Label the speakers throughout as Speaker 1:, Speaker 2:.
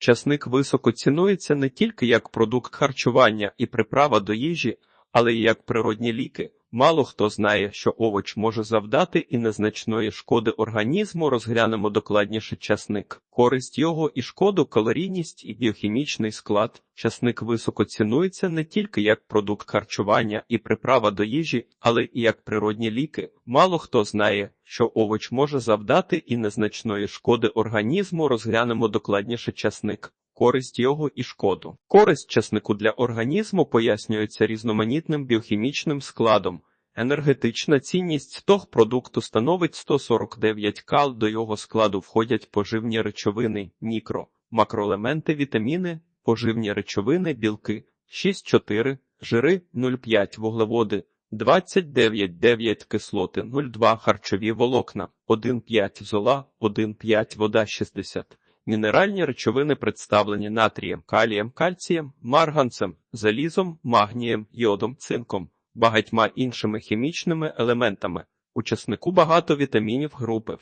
Speaker 1: Часник високо цінується не тільки як продукт харчування і приправа до їжі, але й як природні ліки. Мало хто знає, що овоч може завдати і незначної шкоди організму. Розглянемо докладніше часник, користь його і шкоду, калорійність і біохімічний склад. Часник високо цінується не тільки як продукт харчування і приправа до їжі, але і як природні ліки. Мало хто знає, що овоч може завдати і незначної шкоди організму. Розглянемо докладніше часник користь його і шкоду. Користь часнику для організму пояснюється різноманітним біохімічним складом. Енергетична цінність того продукту становить 149 кал, до його складу входять поживні речовини, мікро, макроелементи, вітаміни, поживні речовини, білки, 6,4, жири, 0,5 вуглеводи, 29,9 кислоти, 0,2 харчові волокна, 1,5 зола, 1,5 вода 60. Мінеральні речовини представлені натрієм, калієм, кальцієм, марганцем, залізом, магнієм, йодом, цинком, багатьма іншими хімічними елементами. У часнику багато вітамінів групи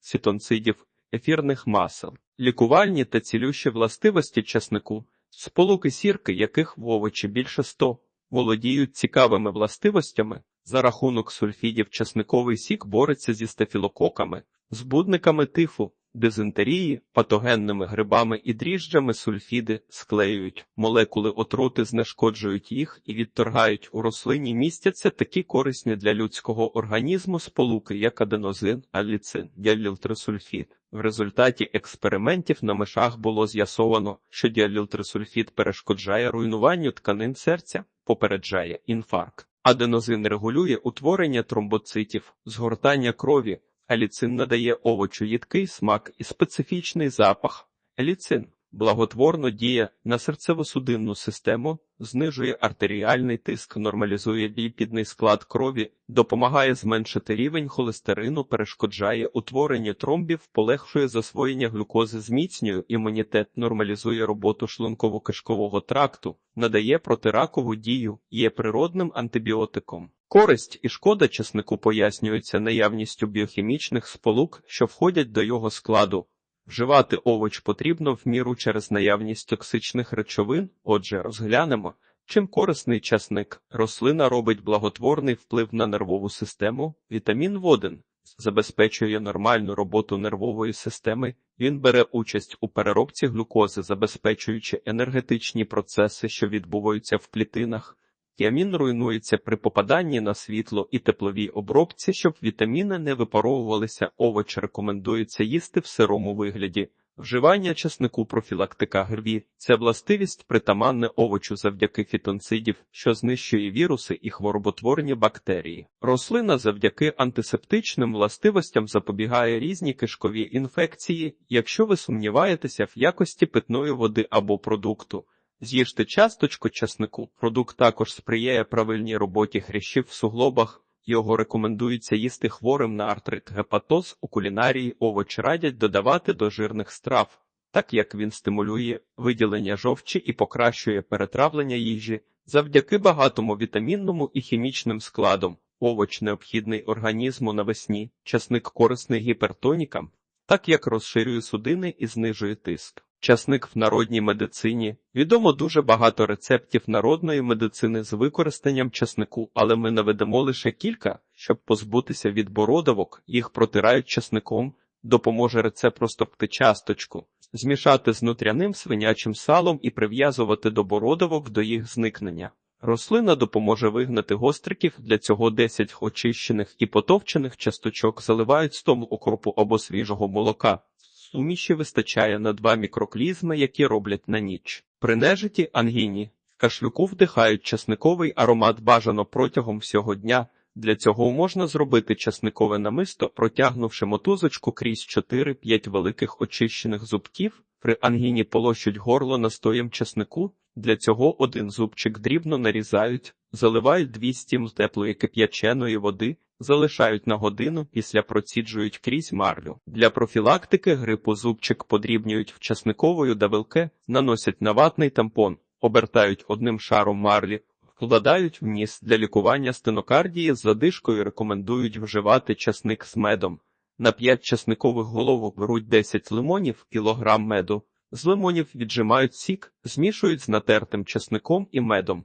Speaker 1: сітонцидів, ефірних масел, лікувальні та цілющі властивості часнику, сполуки сірки, яких в овочі більше 100, володіють цікавими властивостями. За рахунок сульфідів часниковий сік бореться зі стафілококами, збудниками тифу, дизентерії, патогенними грибами і дріжджами сульфіди склеюють, молекули отрути знешкоджують їх і відторгають у рослині містяться такі корисні для людського організму сполуки, як аденозин, аліцин, діалілтрисульфід. В результаті експериментів на мишах було з'ясовано, що діалілтрисульфід перешкоджає руйнуванню тканин серця, попереджає інфаркт. Аденозин регулює утворення тромбоцитів, згортання крові, Аліцин надає овочу їдкий смак і специфічний запах. Аліцин благотворно діє на серцево-судинну систему, знижує артеріальний тиск, нормалізує ліпідний склад крові, допомагає зменшити рівень холестерину, перешкоджає утворенню тромбів, полегшує засвоєння глюкози, зміцнює імунітет, нормалізує роботу шлунково-кишкового тракту, надає протиракову дію, є природним антибіотиком. Користь і шкода чеснику пояснюються наявністю біохімічних сполук, що входять до його складу. Вживати овоч потрібно в міру через наявність токсичних речовин, отже, розглянемо, чим корисний часник. Рослина робить благотворний вплив на нервову систему, вітамін воден забезпечує нормальну роботу нервової системи, він бере участь у переробці глюкози, забезпечуючи енергетичні процеси, що відбуваються в клітинах. Тіамін руйнується при попаданні на світло і тепловій обробці, щоб вітаміни не випаровувалися, овоч рекомендується їсти в сирому вигляді. Вживання часнику профілактика ГРВІ – це властивість притаманне овочу завдяки фітонцидів, що знищує віруси і хвороботворні бактерії. Рослина завдяки антисептичним властивостям запобігає різні кишкові інфекції, якщо ви сумніваєтеся в якості питної води або продукту. З'їжте часточку часнику. Продукт також сприяє правильній роботі хрящів в суглобах. Його рекомендується їсти хворим на артрит, гепатоз у кулінарії овоч радять додавати до жирних страв, так як він стимулює виділення жовчі і покращує перетравлення їжі завдяки багатому вітамінному і хімічним складам. Овоч необхідний організму навесні, часник корисний гіпертонікам, так як розширює судини і знижує тиск. Часник в народній медицині. Відомо дуже багато рецептів народної медицини з використанням часнику, але ми наведемо лише кілька, щоб позбутися від бородавок, їх протирають часником, допоможе рецепт розтопти часточку, змішати з нутряним свинячим салом і прив'язувати до бородавок до їх зникнення. Рослина допоможе вигнати гостриків, для цього 10 очищених і потовчених часточок заливають з тому окропу або свіжого молока. Суміші вистачає на два мікроклізми, які роблять на ніч. При нежиті ангіні кашлюку вдихають часниковий аромат бажано протягом всього дня. Для цього можна зробити часникове намисто, протягнувши мотузочку крізь 4-5 великих очищених зубків. При ангіні полощуть горло настоєм часнику. Для цього один зубчик дрібно нарізають, заливають 200 мл теплої кип'яченої води, залишають на годину, після проціджують крізь марлю. Для профілактики грипу зубчик подрібнюють в часниковою давилке, наносять на ватний тампон, обертають одним шаром марлі, вкладають в ніс для лікування стенокардії з задишкою рекомендують вживати часник з медом. На 5 часникових головок беруть 10 лимонів, кілограм меду, З лимонів віджимають сік, змішують з натертим чесником і медом.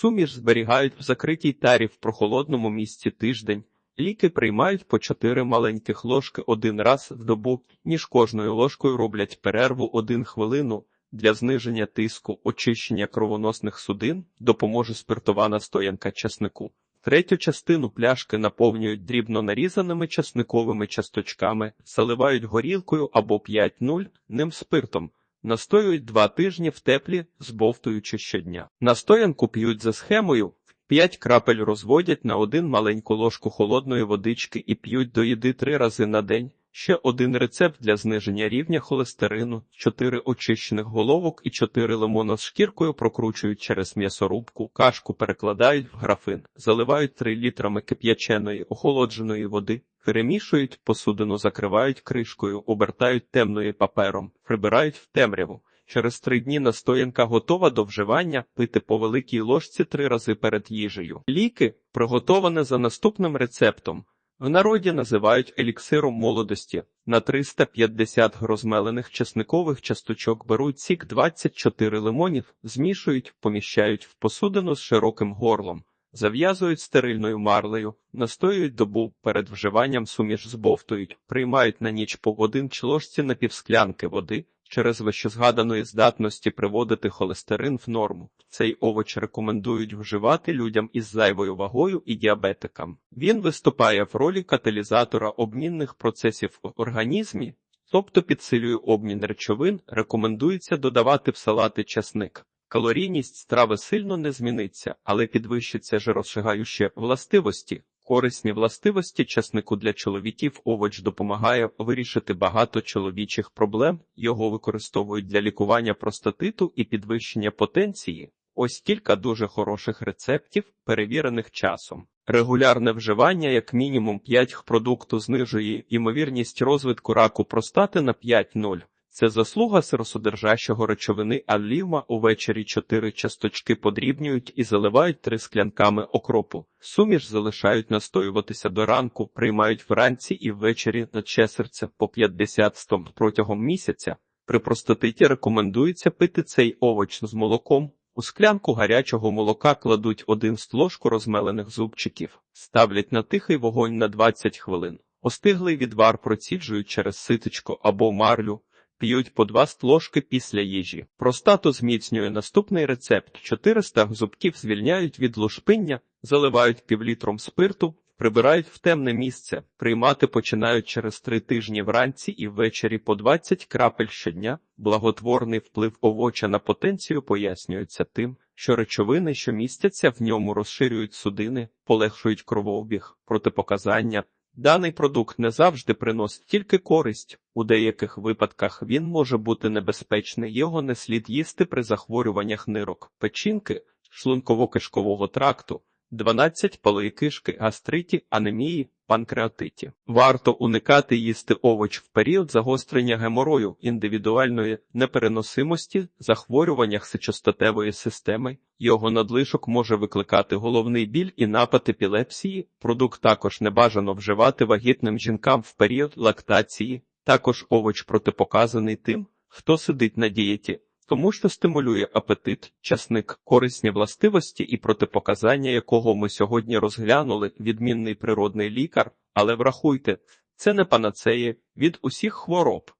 Speaker 1: Суміш зберігають в закритій тарі в прохолодному місці тиждень. Ліки приймають по 4 маленьких ложки один раз в добу, ніж кожною ложкою роблять перерву один хвилину. Для зниження тиску, очищення кровоносних судин допоможе спиртова настоянка часнику. Третю частину пляшки наповнюють дрібно нарізаними часниковими часточками, заливають горілкою або 5-0 ним спиртом. Настоюють два тижні в теплі, збовтуючи щодня. Настоянку п'ють за схемою, п'ять крапель розводять на один маленьку ложку холодної водички і п'ють до їди три рази на день. Ще один рецепт для зниження рівня холестерину, 4 очищених головок і 4 лимона з шкіркою прокручують через м'ясорубку, кашку перекладають в графин, заливають 3 літрами кип'яченої охолодженої води, перемішують, посудину закривають кришкою, обертають темною папером, прибирають в темряву. Через три дні настоянка готова до вживання, пити по великій ложці три рази перед їжею. Ліки приготоване за наступним рецептом. В народі називають еліксиром молодості. На 350 розмелених чесникових часточок беруть сік 24 лимонів, змішують, поміщають в посудину з широким горлом, зав'язують стерильною марлею, настоюють добу, перед вживанням суміш збовтують, приймають на ніч по один чи ложці на півсклянки води, через вищезгаданої здатності приводити холестерин в норму. Цей овоч рекомендують вживати людям із зайвою вагою і діабетикам. Він виступає в ролі каталізатора обмінних процесів в організмі, тобто підсилює обмін речовин, рекомендується додавати в салати часник. Калорійність страви сильно не зміниться, але підвищиться жиросжигаючі властивості. Корисні властивості часнику для чоловіків овоч допомагає вирішити багато чоловічих проблем. Його використовують для лікування простатиту і підвищення потенції. Ось кілька дуже хороших рецептів, перевірених часом. Регулярне вживання як мінімум 5 продукту знижує ймовірність розвитку раку простати на 5-0. Це заслуга сиросодержащого речовини аллівма увечері 4 часточки подрібнюють і заливають 3 склянками окропу. Суміш залишають настоюватися до ранку, приймають вранці і ввечері на серце по 50 стом протягом місяця. При простатиті рекомендується пити цей овоч з молоком. У склянку гарячого молока кладуть один з ложку розмелених зубчиків, ставлять на тихий вогонь на 20 хвилин. Остиглий відвар проціджують через ситочко або марлю, п'ють по 2 ложки після їжі. Простату зміцнює наступний рецепт. 400 зубків звільняють від лушпиння, заливають півлітром спирту, прибирають в темне місце, приймати починають через 3 тижні вранці і ввечері по 20 крапель щодня. Благотворний вплив овоча на потенцію пояснюється тим, що речовини, що містяться в ньому, розширюють судини, полегшують кровообіг, протипоказання. Даний продукт не завжди приносить тільки користь. У деяких випадках він може бути небезпечний. Його не слід їсти при захворюваннях нирок, печінки, шлунково-кишкового тракту, 12 палої кишки, гастриті, анемії, панкреатиті. Варто уникати їсти овоч в період загострення геморою, індивідуальної непереносимості, захворюваннях сечостатевої системи. Його надлишок може викликати головний біль і напад епілепсії. Продукт також не бажано вживати вагітним жінкам в період лактації. Також овоч протипоказаний тим, хто сидить на дієті тому що стимулює апетит, часник, корисні властивості і протипоказання якого ми сьогодні розглянули, відмінний природний лікар, але врахуйте, це не панацеє від усіх хвороб.